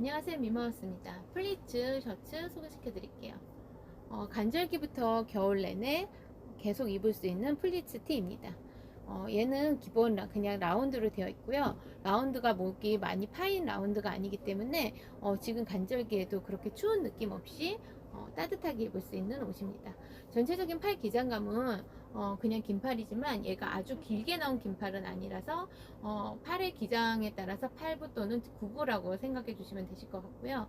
안녕하세요 미마우스입니다. 플리츠 셔츠 소개시켜 드릴게요. 어, 간절기부터 겨울 내내 계속 입을 수 있는 플리츠 티입니다. 어, 얘는 기본 라- 그냥 라운드로 되어 있고요. 라운드가 목이 많이 파인 라운드가 아니기 때문에 어, 지금 간절기에도 그렇게 추운 느낌 없이 어, 따뜻하게 입을 수 있는 옷입니다. 전체적인 팔 기장감은 어, 그냥 긴팔이지만 얘가 아주 길게 나온 긴팔은 아니라서 어, 팔의 기장에 따라서 팔부 또는 구부라고 생각해 주시면 되실 것 같고요.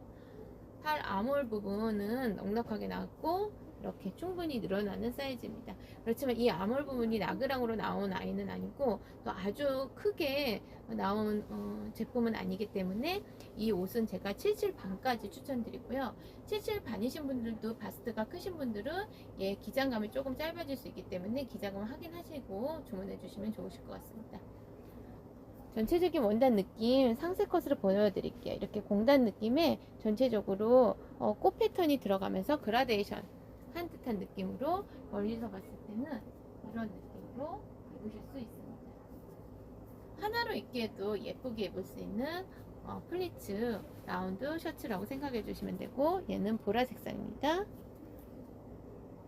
팔 아몰 부분은 넉넉하게 나왔고 이렇게 충분히 늘어나는 사이즈입니다. 그렇지만 이 아몰 부분이 나그랑으로 나온 아이는 아니고 또 아주 크게 나온 어, 제품은 아니기 때문에 이 옷은 제가 77 반까지 추천드리고요. 77 반이신 분들도 바스트가 크신 분들은 얘 기장감이 조금 짧아질 수 있기 때문에 기장감 확인하시고 주문해 주시면 좋으실 것 같습니다. 전체적인 원단 느낌 상세 컷으로 보여드릴게요. 이렇게 공단 느낌에 전체적으로 어, 꽃 패턴이 들어가면서 그라데이션 한 듯한 느낌으로 멀리서 봤을 때는 이런 느낌으로 입으실 수 있습니다. 하나로 입기에도 예쁘게 입을 수 있는 어, 플리츠 라운드 셔츠라고 생각해 주시면 되고 얘는 보라 색상입니다.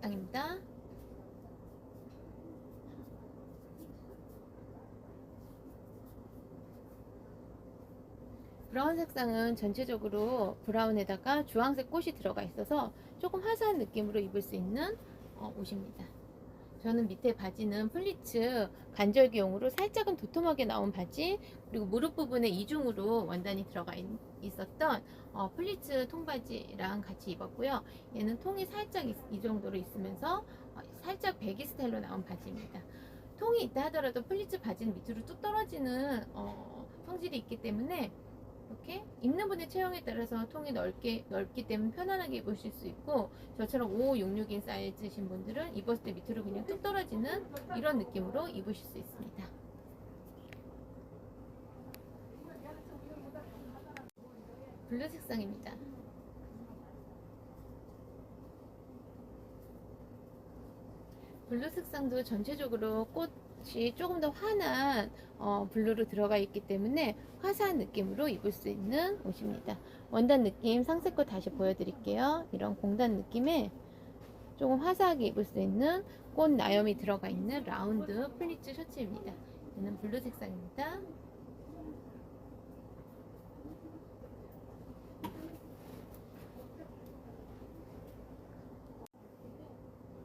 땅입니다. 브라운 색상은 전체적으로 브라운에다가 주황색 꽃이 들어가 있어서 조금 화사한 느낌으로 입을 수 있는 어, 옷입니다. 저는 밑에 바지는 플리츠 간절기용으로 살짝은 도톰하게 나온 바지 그리고 무릎 부분에 이중으로 원단이 들어가 있, 었던 어, 플리츠 통바지랑 같이 입었고요. 얘는 통이 살짝 이, 이 정도로 있으면서 어, 살짝 배기 스타일로 나온 바지입니다. 통이 있다 하더라도 플리츠 바지는 밑으로 뚝 떨어지는 어, 성질이 있기 때문에 이렇게 입는 분의 체형에 따라서 통이 넓게 넓기 때문에 편안하게 입으실 수 있고 저처럼 5, 6, 6인 사이즈신 분들은 입었을 때 밑으로 그냥 뚝 떨어지는 이런 느낌으로 입으실 수 있습니다. 블루 색상입니다. 블루 색상도 전체적으로 꽃 이 조금 더 환한 어, 블루로 들어가 있기 때문에 화사한 느낌으로 입을 수 있는 옷입니다. 원단 느낌 상세껏 다시 보여드릴게요. 이런 공단 느낌의 조금 화사하게 입을 수 있는 꽃 나염이 들어가 있는 라운드 플리츠 셔츠입니다. 얘는 블루 색상입니다.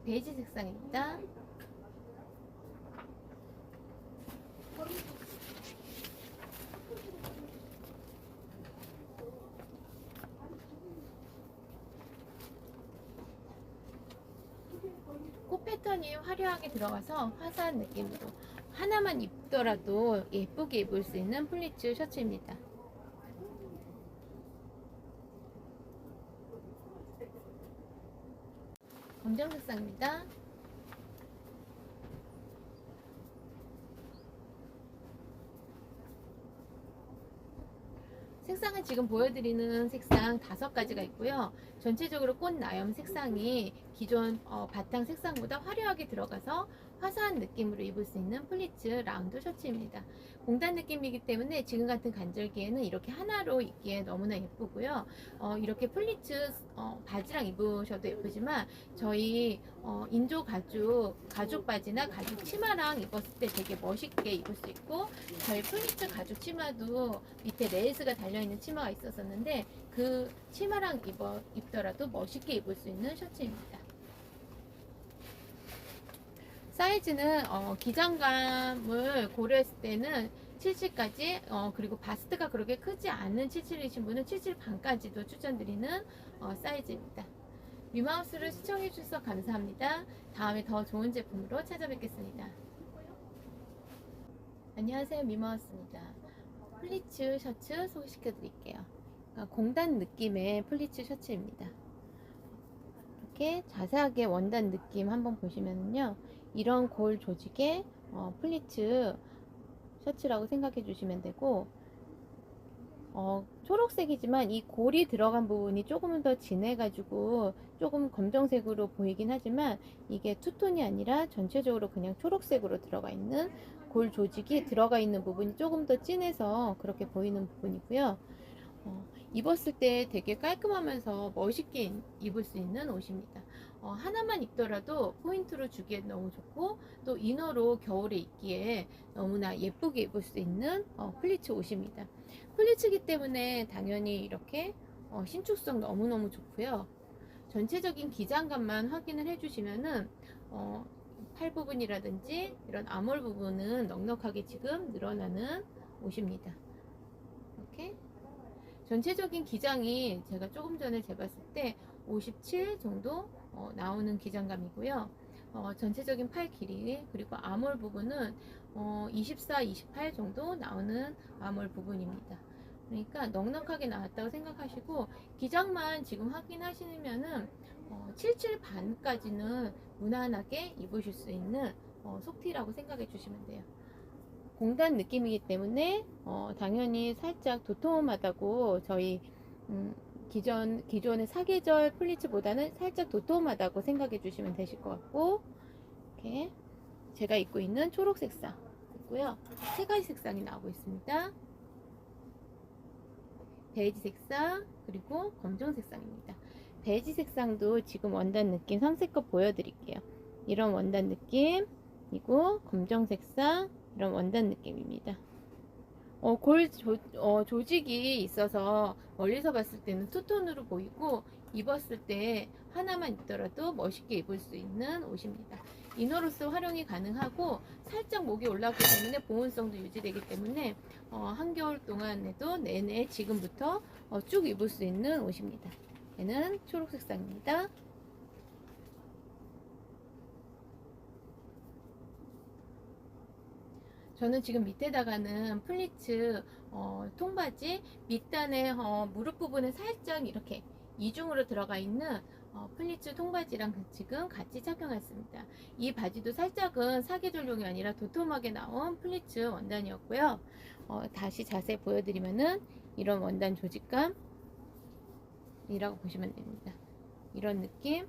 베이지 색상입니다. 꽃 패턴이 화려하게 들어가서 화사한 느낌으로 하나만 입더라도 예쁘게 입을 수 있는 플리츠 셔츠입니다. 검정 색상입니다. 색상은 지금 보여드리는 색상 다섯 가지가 있고요. 전체적으로 꽃 나염 색상이 기존 어, 바탕 색상보다 화려하게 들어가서 화사한 느낌으로 입을 수 있는 플리츠 라운드 셔츠입니다. 공단 느낌이기 때문에 지금 같은 간절기에는 이렇게 하나로 입기에 너무나 예쁘고요. 어, 이렇게 플리츠 어, 바지랑 입으셔도 예쁘지만 저희 어, 인조 가죽 가죽 바지나 가죽 치마랑 입었을 때 되게 멋있게 입을 수 있고 저희 플리츠 가죽 치마도 밑에 레이스가 달려있는 치마가 있었었는데 그 치마랑 입어, 입더라도 멋있게 입을 수 있는 셔츠입니다. 사이즈는 어, 기장감을 고려했을 때는 77까지 어, 그리고 바스트가 그렇게 크지 않은 77이신 분은 77 반까지도 추천드리는 어, 사이즈입니다. 미마우스를 시청해 주셔서 감사합니다. 다음에 더 좋은 제품으로 찾아뵙겠습니다. 안녕하세요 미마우스입니다. 플리츠 셔츠 소개시켜 드릴게요. 그러니까 공단 느낌의 플리츠 셔츠입니다. 이렇게 자세하게 원단 느낌 한번 보시면요. 이런 골 조직의 어, 플리츠 셔츠라고 생각해 주시면 되고 어, 초록색이지만 이 골이 들어간 부분이 조금은 더 진해가지고 조금 검정색으로 보이긴 하지만 이게 투톤이 아니라 전체적으로 그냥 초록색으로 들어가 있는 골 조직이 들어가 있는 부분이 조금 더 진해서 그렇게 보이는 부분이고요. 어, 입었을 때 되게 깔끔하면서 멋있게 입을 수 있는 옷입니다. 어, 하나만 입더라도 포인트로 주기에 너무 좋고 또 이너로 겨울에 입기에 너무나 예쁘게 입을 수 있는 어, 플리츠 옷입니다. 플리츠기 때문에 당연히 이렇게 어, 신축성 너무너무 좋고요. 전체적인 기장감만 확인을 해주시면은 어, 팔 부분이라든지 이런 아몰 부분은 넉넉하게 지금 늘어나는 옷입니다. 이렇게 전체적인 기장이 제가 조금 전에 재봤을 때 57 정도 어, 나오는 기장감이고요. 어, 전체적인 팔 길이 그리고 아몰 부분은 어, 24, 28 정도 나오는 아몰 부분입니다. 그러니까 넉넉하게 나왔다고 생각하시고 기장만 지금 확인하시면은 어, 77 반까지는 무난하게 입으실 수 있는 어, 속티라고 생각해 주시면 돼요. 공단 느낌이기 때문에 어, 당연히 살짝 도톰하다고 저희 음, 기존 기존의 사계절 플리츠보다는 살짝 도톰하다고 생각해 주시면 되실 것 같고 이렇게 제가 입고 있는 초록 색상 있고요. 세 가지 색상이 나오고 있습니다. 베이지 색상 그리고 검정 색상입니다. 베이지 색상도 지금 원단 느낌 상세껏 보여드릴게요. 이런 원단 느낌이고 검정 색상 이런 원단 느낌입니다. 어, 골 조, 어, 조직이 있어서 멀리서 봤을 때는 투톤으로 보이고 입었을 때 하나만 입더라도 멋있게 입을 수 있는 옷입니다. 이너로서 활용이 가능하고 살짝 목이 올라오기 때문에 보온성도 유지되기 때문에 어, 한겨울 동안에도 내내 지금부터 어, 쭉 입을 수 있는 옷입니다. 얘는 초록 색상입니다. 저는 지금 밑에다가는 플리츠 어, 통바지 밑단에 어, 무릎 부분에 살짝 이렇게 이중으로 들어가 있는 어, 플리츠 통바지랑 그- 지금 같이 착용했습니다. 이 바지도 살짝은 사계절용이 아니라 도톰하게 나온 플리츠 원단이었고요. 어, 다시 자세히 보여드리면은 이런 원단 조직감 이라고 보시면 됩니다. 이런 느낌.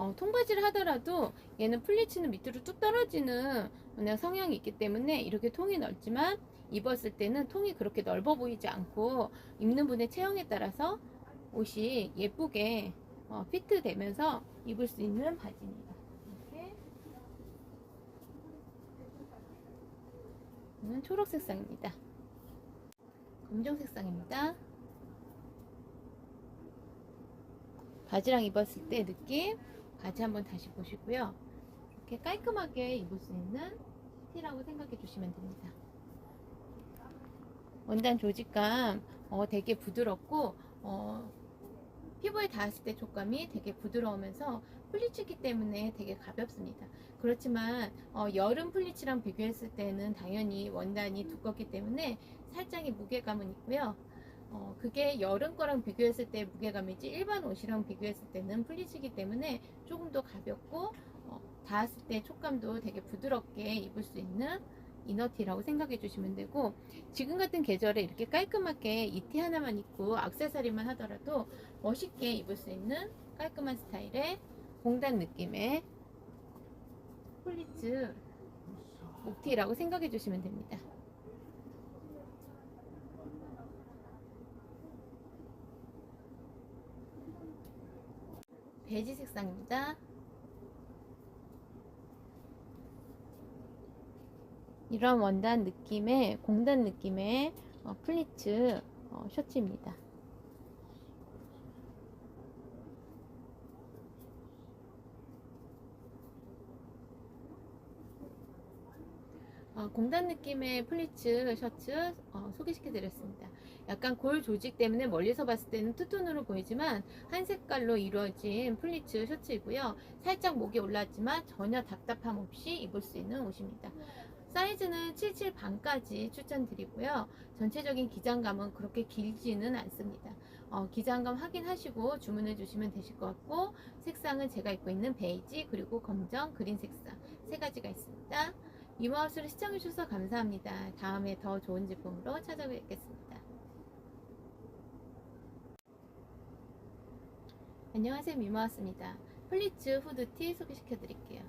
어, 통바지를 하더라도 얘는 플리츠는 밑으로 뚝 떨어지는 그냥 성향이 있기 때문에 이렇게 통이 넓지만 입었을 때는 통이 그렇게 넓어 보이지 않고 입는 분의 체형에 따라서 옷이 예쁘게 어, 피트 되면서 입을 수 있는 바지입니다. 이렇게 초록 색상입니다. 검정 색상입니다. 바지랑 입었을 때 느낌 같이 한번 다시 보시고요. 이렇게 깔끔하게 입을 수 있는 티라고 생각해 주시면 됩니다. 원단 조직감 어, 되게 부드럽고 어, 피부에 닿았을 때 촉감이 되게 부드러우면서 플리츠기 때문에 되게 가볍습니다. 그렇지만 어, 여름 플리츠랑 비교했을 때는 당연히 원단이 두껍기 때문에 살짝의 무게감은 있고요. 어, 그게 여름 거랑 비교했을 때 무게감이지 일반 옷이랑 비교했을 때는 플리츠기 때문에 조금 더 가볍고 어, 닿았을 때 촉감도 되게 부드럽게 입을 수 있는 이너티라고 생각해 주시면 되고 지금 같은 계절에 이렇게 깔끔하게 이티 하나만 입고 악세사리만 하더라도 멋있게 입을 수 있는 깔끔한 스타일의 공단 느낌의 폴리츠 목티라고 생각해 주시면 됩니다. 베지 색상입니다. 이런 원단 느낌의 공단 느낌의 어, 플리츠 어, 셔츠입니다. 어, 공단 느낌의 플리츠 셔츠 어, 소개시켜 드렸습니다. 약간 골 조직 때문에 멀리서 봤을 때는 투톤으로 보이지만 한 색깔로 이루어진 플리츠 셔츠이고요. 살짝 목이 올랐지만 전혀 답답함 없이 입을 수 있는 옷입니다. 사이즈는 77 반까지 추천드리고요. 전체적인 기장감은 그렇게 길지는 않습니다. 어, 기장감 확인하시고 주문해 주시면 되실 것 같고 색상은 제가 입고 있는 베이지 그리고 검정 그린 색상 세 가지가 있습니다. 이마우스를 시청해 주셔서 감사합니다. 다음에 더 좋은 제품으로 찾아뵙겠습니다. 안녕하세요 미마우스입니다. 플리츠 후드티 소개시켜 드릴게요.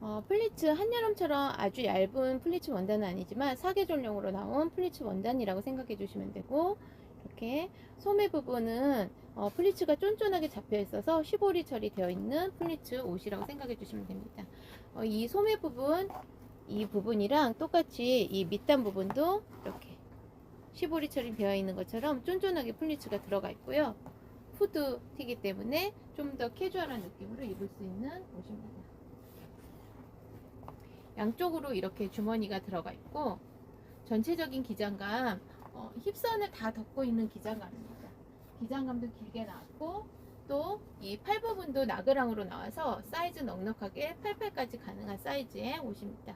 어, 플리츠 한여름처럼 아주 얇은 플리츠 원단은 아니지만 사계절용으로 나온 플리츠 원단이라고 생각해 주시면 되고 이렇게 소매 부분은 어, 플리츠가 쫀쫀하게 잡혀 있어서 시보리 처리되어 있는 플리츠 옷이라고 생각해 주시면 됩니다. 어, 이 소매 부분 이 부분이랑 똑같이 이 밑단 부분도 이렇게 시보리 처리 되어 있는 것처럼 쫀쫀하게 플리츠가 들어가 있고요. 후드 티기 때문에 좀 더 캐주얼한 느낌으로 입을 수 있는 옷입니다. 양쪽으로 이렇게 주머니가 들어가 있고 전체적인 기장감 어, 힙선을 다 덮고 있는 기장감입니다. 기장감도 길게 나왔고 또 이 팔 부분도 나그랑으로 나와서 사이즈 넉넉하게 88까지 가능한 사이즈의 옷입니다.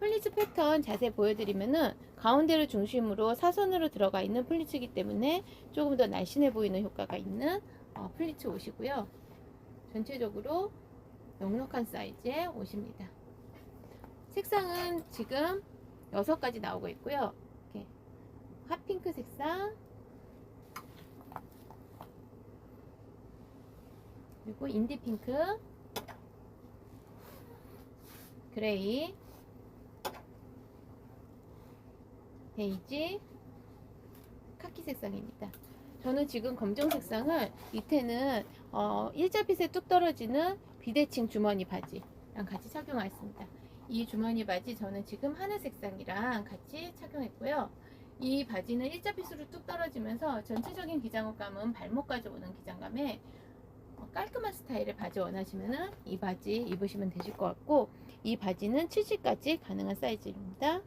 플리츠 패턴 자세히 보여드리면은 가운데를 중심으로 사선으로 들어가 있는 플리츠이기 때문에 조금 더 날씬해 보이는 효과가 있는 어, 플리츠 옷이고요. 전체적으로 넉넉한 사이즈의 옷입니다. 색상은 지금 6가지 나오고 있고요. 이렇게 핫핑크 색상 그리고 인디핑크 그레이 베이지 카키 색상입니다. 저는 지금 검정 색상을 밑에는 어, 일자핏에 뚝 떨어지는 비대칭 주머니 바지랑 같이 착용하였습니다. 이 주머니 바지 저는 지금 하늘 색상이랑 같이 착용했고요. 이 바지는 일자핏으로 뚝 떨어지면서 전체적인 기장감은 발목까지 오는 기장감에 어, 깔끔한 스타일의 바지 원하시면은 이 바지 입으시면 되실 것 같고 이 바지는 70까지 가능한 사이즈입니다.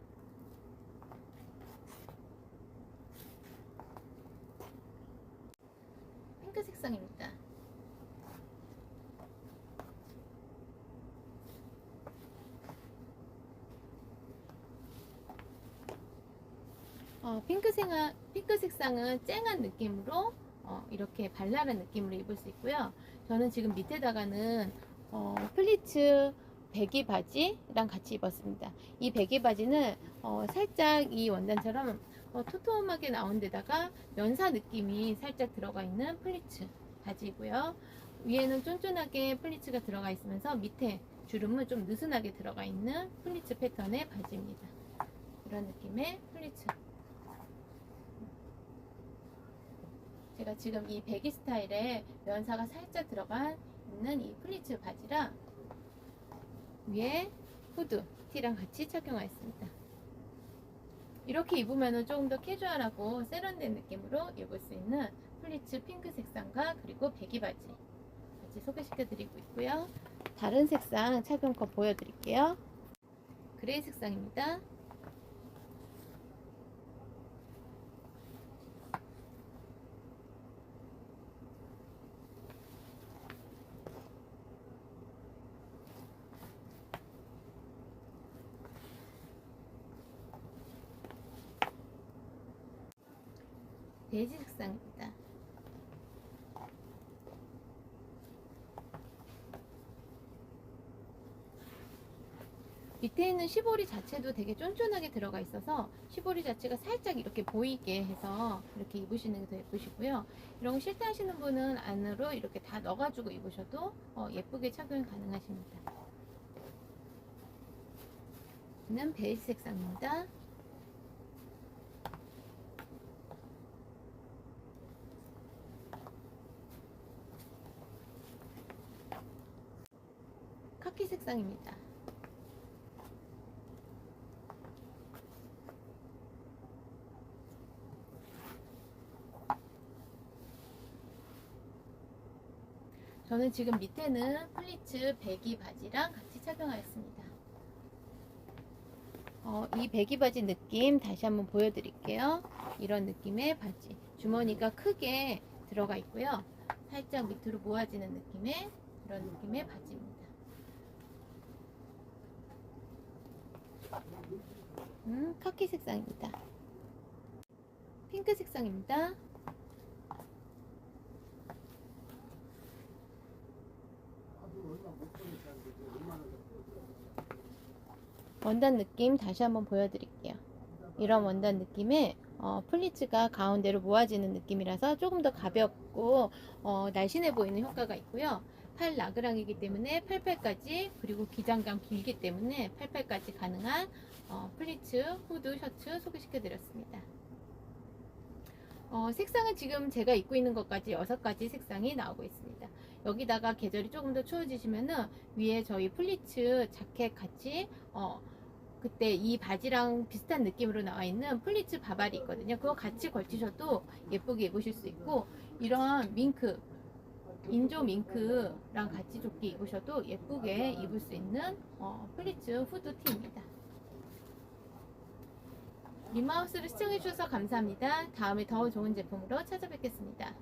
핑크 색상입니다. 어, 핑크 색상, 핑크 색상은 쨍한 느낌으로 어, 이렇게 발랄한 느낌으로 입을 수 있고요. 저는 지금 밑에다가는 어, 플리츠 배기 바지랑 같이 입었습니다. 이 배기 바지는 어, 살짝 이 원단처럼 어, 토톰하게 나온 데다가 면사 느낌이 살짝 들어가 있는 플리츠 바지이고요. 위에는 쫀쫀하게 플리츠가 들어가 있으면서 밑에 주름은 좀 느슨하게 들어가 있는 플리츠 패턴의 바지입니다. 이런 느낌의 플리츠. 제가 지금 이 배기 스타일의 면사가 살짝 들어가 있는 이 플리츠 바지랑 위에 후드 티랑 같이 착용하였습니다. 이렇게 입으면 조금 더 캐주얼하고 세련된 느낌으로 입을 수 있는 플리츠 핑크 색상과 그리고 배기 바지 같이 소개시켜 드리고 있고요. 다른 색상 착용컷 보여드릴게요. 그레이 색상입니다. 베이지 색상입니다. 밑에 있는 시보리 자체도 되게 쫀쫀하게 들어가 있어서 시보리 자체가 살짝 이렇게 보이게 해서 이렇게 입으시는 게 더 예쁘시고요. 이런 거 싫다 하시는 분은 안으로 이렇게 다 넣어가지고 입으셔도 어, 예쁘게 착용이 가능하십니다. 는 베이지 색상입니다. 카키 색상입니다. 저는 지금 밑에는 플리츠 배기 바지랑 같이 착용하였습니다. 어, 이 배기 바지 느낌 다시 한번 보여드릴게요. 이런 느낌의 바지. 주머니가 크게 들어가 있고요. 살짝 밑으로 모아지는 느낌의 이런 느낌의 바지입니다. 음, 카키 색상입니다. 핑크 색상입니다. 원단 느낌 다시 한번 보여드릴게요. 이런 원단 느낌의 어, 플리츠가 가운데로 모아지는 느낌이라서 조금 더 가볍고 어, 날씬해 보이는 효과가 있고요. 팔 라그랑이기 때문에 88까지 그리고 기장감 길기 때문에 88까지 가능한 어, 플리츠 후드 셔츠 소개시켜 드렸습니다. 어, 색상은 지금 제가 입고 있는 것까지 6가지 색상이 나오고 있습니다. 여기다가 계절이 조금 더 추워지시면은 위에 저희 플리츠 자켓 같이 어, 그때 이 바지랑 비슷한 느낌으로 나와 있는 플리츠 바발이 있거든요. 그거 같이 걸치셔도 예쁘게 입으실 수 있고 이런 밍크 인조 밍크랑 같이 조끼 입으셔도 예쁘게 입을 수 있는 어, 플리츠 후드 티입니다. 미마우스를 시청해주셔서 감사합니다. 다음에 더 좋은 제품으로 찾아뵙겠습니다.